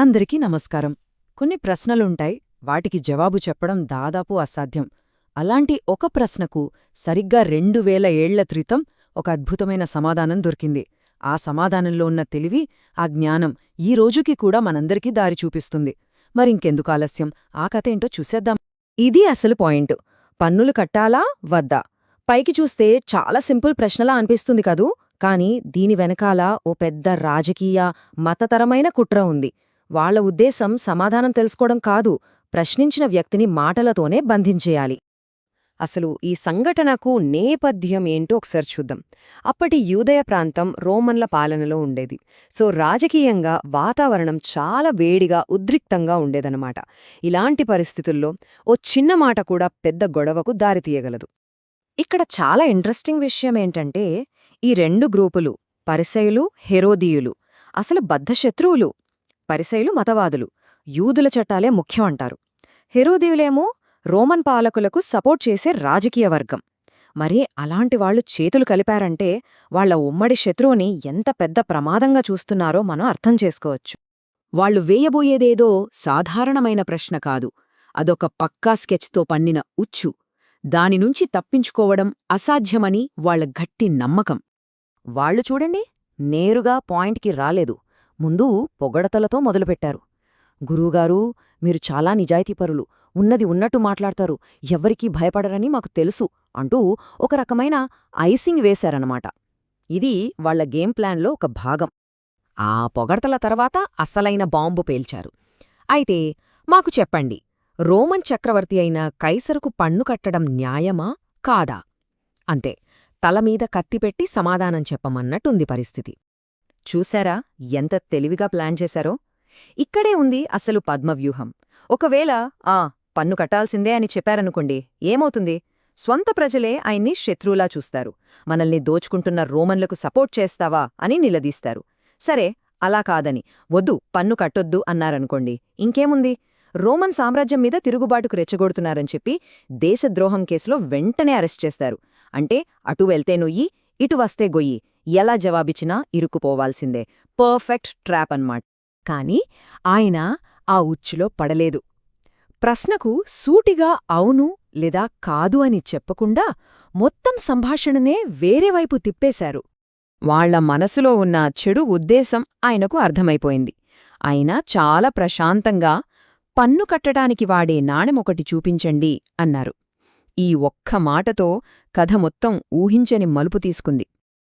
అందరికీ నమస్కారం. కొన్ని ప్రశ్నలుంటాయి వాటికి జవాబు చెప్పడం దాదాపు అసాధ్యం. అలాంటి ఒక ప్రశ్నకు సరిగ్గా రెండు వేల ఏళ్ళ క్రితం ఒక అద్భుతమైన సమాధానం దొరికింది. ఆ సమాధానంలో ఉన్న తెలివి ఆ జ్ఞానం ఈ రోజుకి కూడా మనందరికీ దారి చూపిస్తుంది. మరింకెందుకు ఆలస్యం? ఆ కథ ఏంటో చూసేద్దాం. ఇది అసలు పాయింట్. పన్నులు కట్టాలా? వద్దా? పైకి చూస్తే చాలా సింపుల్ ప్రశ్నలా అనిపిస్తుంది కదూ? కాని దీని వెనకాల ఓ పెద్ద రాజకీయ మతతరమైన కుట్ర ఉంది. వాళ్ళ ఉద్దేశం సమాధానం తెలుసుకోవడం కాదు ప్రశ్నించిన వ్యక్తిని మాటలతోనే బంధించేయాలి. అసలు ఈ సంఘటనకు నేపథ్యం ఏంటో ఒకసారి చూద్దాం. అప్పటి యూదయ ప్రాంతం రోమన్ల పాలనలో ఉండేది. సో రాజకీయంగా వాతావరణం చాలా వేడిగా ఉద్రిక్తంగా ఉండేదన్నమాట. ఇలాంటి పరిస్థితుల్లో ఓ చిన్న మాట కూడా పెద్ద గొడవకు దారితీయగలదు ఇక్కడ చాలా ఇంట్రెస్టింగ్ విషయం ఏంటంటే ఈ రెండు గ్రూపులు పరిసయులు హెరోదీయులు అసలు బద్ధశత్రువులు. పరిసైలు మతవాదులు. యూదుల చట్టాలే ముఖ్యం అంటారు. హెరోదీయులేమో రోమన్ పాలకులకు సపోర్ట్ చేసే రాజకీయ వర్గం. మరి అలాంటి వాళ్ళు చేతులు కలిపారంటే వాళ్ళ ఉమ్మడి శత్రువుని ఎంత పెద్ద ప్రమాదంగా చూస్తున్నారో మనం అర్థం చేసుకోవచ్చు. వాళ్ళు వేయబోయేదేదో సాధారణమైన ప్రశ్న కాదు. అదొక పక్కా స్కెచ్తో పన్నిన ఉచ్చు. దానినుంచి తప్పించుకోవడం అసాధ్యమని వాళ్ళ గట్టి నమ్మకం. వాళ్ళు చూడండి నేరుగా పాయింట్కి రాలేదు. ముందు పొగడతలతో మొదలుపెట్టారు. గురువుగారు మీరు చాలా నిజాయితీపరులు. ఉన్నది ఉన్నట్టు మాట్లాడతారు. ఎవ్వరికీ భయపడరని మాకు తెలుసు అంటూ ఒక రకమైన ఐసింగ్ వేశారన్నమాట. ఇది వాళ్ళ గేమ్ ప్లాన్లో ఒక భాగం. ఆ పొగడతల తర్వాత అసలైన బాంబు పేల్చారు. అయితే మాకు చెప్పండి రోమన్ చక్రవర్తి అయిన కైసరుకు పన్ను కట్టడం న్యాయమా? కాదా? అంతే తలమీద కత్తిపెట్టి సమాధానం చెప్పమన్నట్టుంది పరిస్థితి. చూశారా ఎంత తెలివిగా ప్లాన్ చేశారో? ఇక్కడే ఉంది అసలు పద్మవ్యూహం. ఒకవేళ ఆ పన్ను కట్టాల్సిందే అని చెప్పారనుకోండి ఏమవుతుంది? స్వంత ప్రజలే ఆయన్ని శత్రువులా చూస్తారు. మనల్ని దోచుకుంటున్న రోమన్లకు సపోర్ట్ చేస్తావా అని నిలదీస్తారు. సరే అలా కాదని. వద్దు పన్ను కట్టొద్దు అన్నారనుకోండి. ఇంకేముంది? రోమన్ సామ్రాజ్యం మీద తిరుగుబాటుకు రెచ్చగొడుతున్నారని చెప్పి దేశద్రోహం కేసులో వెంటనే అరెస్ట్ చేస్తారు. అంటే అటు వెళ్తే నొయ్యి ఇటు వస్తే గొయ్యి. ఎలా జవాబిచ్చినా ఇరుక్కుపోవాల్సిందే. పర్ఫెక్ట్ ట్రాప్ అన్మాట కాని ఆయన ఆ ఉచ్చులో పడలేదు. ప్రశ్నకు సూటిగా అవును లేదా కాదు అని చెప్పకుండా మొత్తం సంభాషణనే వేరేవైపు తిప్పేశారు. వాళ్ళ మనసులో ఉన్న చెడు ఉద్దేశం ఆయనకు అర్థమైపోయింది. అయినా చాలా ప్రశాంతంగా పన్ను కట్టడానికి వాడే నాణెమొకటి చూపించండి అన్నారు. ఈ ఒక్క మాటతో కథ మొత్తం ఊహించని మలుపు తీసుకుంది.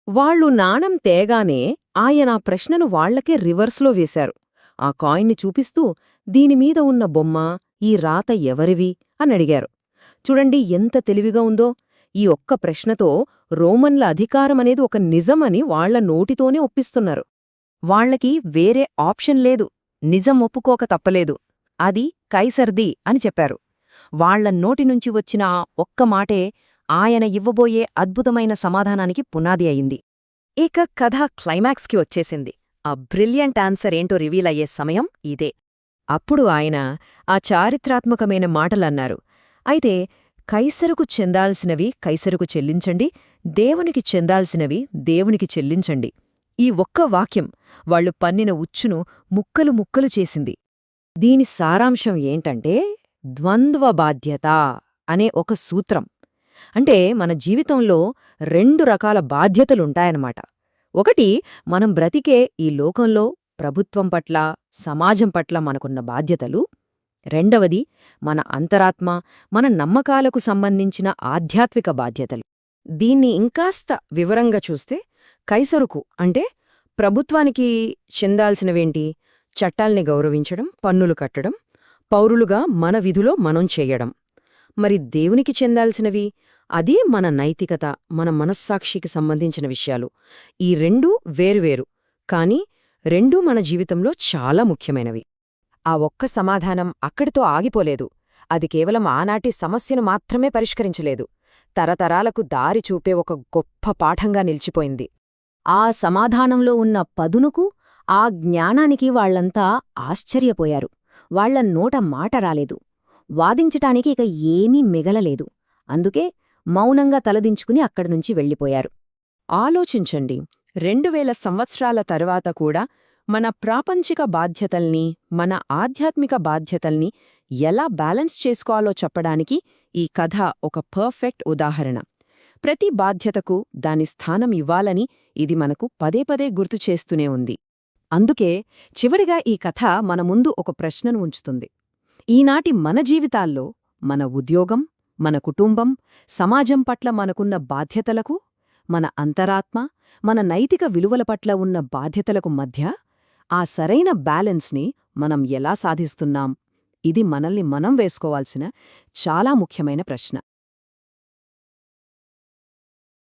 వాళ్ళు నాణం తేగానే ఆయన ఆ ప్రశ్నను వాళ్ళకే రివర్స్లో వేశారు. ఆ కాయిన్ని చూపిస్తూ దీనిమీద ఉన్న బొమ్మ ఈ రాత ఎవరివి? అని అడిగారు. చూడండి ఎంత తెలివిగా ఉందో. ఈ ఒక్క ప్రశ్నతో రోమన్ల అధికారమనేది ఒక నిజమని వాళ్ళ నోటితోనే ఒప్పిస్తున్నారు. వాళ్ళకి వేరే ఆప్షన్ లేదు. నిజం ఒప్పుకోక తప్పలేదు. అది కైసర్ది అని చెప్పారు. వాళ్ళ నోటినుంచి వచ్చిన ఆ ఒక్క మాటే ఆయన ఇవ్వబోయే అద్భుతమైన సమాధానానికి పునాది అయింది. ఇక కథ క్లైమాక్స్కి వచ్చేసింది. ఆ బ్రిలియంట్ ఆన్సర్ ఏంటో రివీల్ అయ్యే సమయం ఇదే. అప్పుడు ఆయన ఆ చారిత్రాత్మకమైన మాటలన్నారు. అయితే కైసరుకు చెందాల్సినవి కైసరుకు చెల్లించండి దేవునికి చెందాల్సినవి దేవునికి చెల్లించండి. ఈ ఒక్క వాక్యం వాళ్ళు పన్నిన ఉచ్చును ముక్కలు ముక్కలు చేసింది. దీని సారాంశం ఏంటంటే ద్వంద్వ బాధ్యత అనే ఒక సూత్రం. అంటే మన జీవితంలో రెండు రకాల బాధ్యతలుంటాయన్నమాట. ఒకటి మనం బ్రతికే ఈ లోకంలో ప్రభుత్వం పట్ల సమాజం పట్ల మనకున్న బాధ్యతలు. రెండవది మన అంతరాత్మ మన నమ్మకాలకు సంబంధించిన ఆధ్యాత్మిక బాధ్యతలు. దీన్ని ఇంకాస్త వివరంగా చూస్తే కైసరుకు అంటే ప్రభుత్వానికి చెందాల్సినవేంటి? చట్టాల్ని గౌరవించడం పన్నులు కట్టడం పౌరులుగా మన విధులో మనం చేయడం. మరి దేవునికి చెందాల్సినవి అదే మన నైతికత మన మనస్సాక్షికి సంబంధించిన విషయాలు. ఈ రెండూ వేరువేరు కాని రెండూ మన జీవితంలో చాలా ముఖ్యమైనవి. ఆ ఒక్క సమాధానం అక్కడితో ఆగిపోలేదు. అది కేవలం ఆనాటి సమస్యను మాత్రమే పరిష్కరించలేదు. తరతరాలకు దారి చూపే ఒక గొప్ప పాఠంగా నిలిచిపోయింది. ఆ సమాధానంలో ఉన్న పదునుకు ఆ జ్ఞానానికి వాళ్ళంతా ఆశ్చర్యపోయారు. వాళ్ళ నోట మాట రాలేదు. వాదించటానికి ఇక ఏమీ మిగలలేదు. అందుకే మౌనంగా తలదించుకుని అక్కడినుంచి వెళ్ళిపోయారు. ఆలోచించండి రెండు వేల సంవత్సరాల తరువాత కూడా మన ప్రాపంచిక బాధ్యతల్ని మన ఆధ్యాత్మిక బాధ్యతల్ని ఎలా బ్యాలెన్స్ చేసుకోవాలో చెప్పడానికి ఈ కథ ఒక పర్ఫెక్ట్ ఉదాహరణ. ప్రతి బాధ్యతకు దాని స్థానం ఇవ్వాలని ఇది మనకు పదే పదే గుర్తు చేస్తూనే ఉంది. అందుకే చివరిగా ఈ కథ మన ముందు ఒక ప్రశ్నను ఉంచుతుంది. ఈనాటి మన జీవితాల్లో మన ఉద్యోగం మన కుటుంబం సమాజం పట్ల మనకున్న బాధ్యతలకు మన అంతరాత్మ మన నైతిక విలువల పట్ల ఉన్న బాధ్యతలకు మధ్య ఆ సరైన బ్యాలెన్స్ని మనం ఎలా సాధిస్తున్నాం? ఇది మనల్ని మనం వేసుకోవాల్సిన చాలా ముఖ్యమైన ప్రశ్న.